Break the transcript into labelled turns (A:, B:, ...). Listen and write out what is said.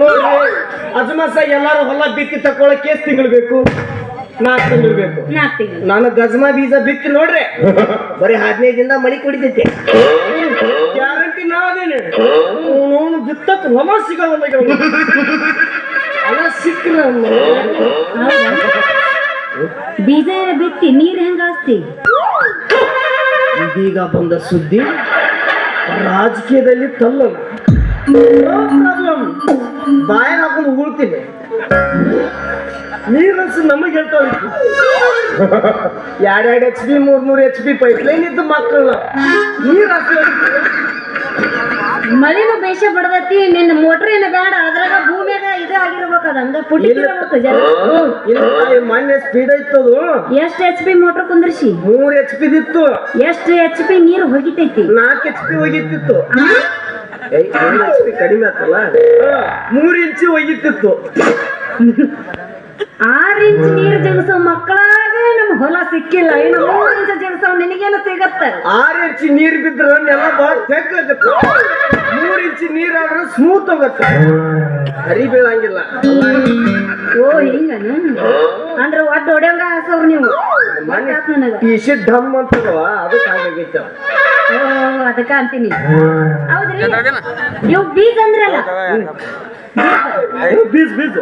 A: ನೋಡ್ರಿ ಅಜಮಾಸ ಎಲ್ಲಾರು ಹೊಲ ಬಿತ್ತಿ ತಕೊಳಕ್ ಎಷ್ಟ್ ತಿಂಗಳು ಬೇಕು? ನಾಲ್ಕು ತಿಂಗಳು ಬೇಕು.
B: ನಾಲ್ಕು ತಿಂಗಳು.
A: ನಾನು ಗಜ್ಮಾ ಬೀಜ ಬಿತ್ತು ನೋಡ್ರಿ ಬರೀ ಹದಿನೈದು ದಿನ ಮಳಿ ಕುಡಿತೈತೆ. ಗ್ಯಾರಂಟಿ ನಾವೇನು? ಅವನು ಬಿತ್ತಕ್ ಹೊಲ ಸಿಗಲ್ಲ ಹೊಲ ಸಿಕ್ಕ್ರ
B: ಬೀಜ ಬಿತ್ತಿ? ನೀರ್ ಹೆಂಗ ಹಾಸ್ತಿ
A: ಇದೀಗ ಬಂದ ಸುದ್ದಿ ರಾಜಕೀಯದಲ್ಲಿ ತಲ್ಲಲ್ಲ. ಬಾಯಾಗ ಹಾಕೊಂಡು ಉಗುಳ್ತೀನಿ. ನೀರನ್ಸ್ ನಮಗೆ ಹೇಳ್ತಾ ಇತ್ತು ಎರಡೆರಡು ಎಚ್ ಬಿ ಮೂರ್ ಮೂರ್ ಎಚ್ ಬಿ ಪೈಪ್ ಲೈನ್ ಇದ್ದು ಮಕ್ಕಳ ನೀರ್
B: ಮಳಿನ ಬೇಷ ಬಡದತಿ ನಿನ್ನ ಮೋಟರ್ ಏನ ಬೇಡ ಅದ್ರಾಗ ಭೂಮಿಯಾಗ ಇದು ಆಗಿರ್ಬೇಕು ಅದ ಪುಟ್ಟಿ ಇರ್ಬೇಕು ಜರ
A: ಇಲ್ಲ ತಾಯಿ ಮೊನ್ನೆ ಸ್ಪೀಡ್ ಐತದು.
B: ಎಷ್ಟ್ ಎಚ್ ಪಿ ಮೋಟ್ರ್ ಕುಂದ್ರಿಸಿ?
A: ಮೂರ್ ಎಚ್ ಪಿ ಇತ್ತು
B: ಎಷ್ಟ್ ಎಚ್ ಪಿ ನೀರು ಹೋಗಿತೈತಿ?
A: ನಾಲ್ಕು ಎಚ್ ಪಿ ಹೋಗಿತ್ತಿತ್ತು. ಪಿ ಕಡಿಮೆ ಆತಲ್ಲ ಮೂರ್ ಇಂಚು ಒಯ್ಯುತ್ತಿತ್ತು.
B: ಆರ್ ಇಂಚ್ ನೀರ್ ಜಗಸೋ ಮಕ್ಕಳಾಗೆ ನಮ್ ಹೊಲ ಸಿಕ್ಕಿಲ್ಲ. ಇನ್ನು ಮೂರ್ ಇಂಚ್ ಜಗಸೋ ನಿನಗೇನು ಸಿಗತ್ತ?
A: ಆರ್ ಇಂಚ್ ನೀರ್ ಬಿದ್ರ ನೆಲ ಬಾಳ ತೆಗ್ಗತ್ತೆ ಮೂರ್ ಇಂಚ್ ನೀರ್ ಆದ್ರೆ ಸ್ಮೂತ್ ಹೋಗತ್ತೆ ಹರಿ ಬೀಳಂಗಿಲ್ಲ
B: ಓ ಹಿಂಗನ? ಅಂದ್ರೆ ಒಟ್ಟು ಹೊಡೆಯಂಗ ಹಾಸವ್ರು ನೀವು? ಪಿಸಿ ಧಮ್
A: ಅಂತ ಶರ್ಟ್ ಢಮ್ ಅಂತದವ ಅದಕ್ಕೆ
B: ಓ ಅದಕ್ಕ ಅಂತೀನಿ. ಹೌದ್ರಿ? ಇವ್ ಬೀಜ ಅಂದ್ರಲ್ಲ?
A: ಬೀಜ್ ಬೀಸ್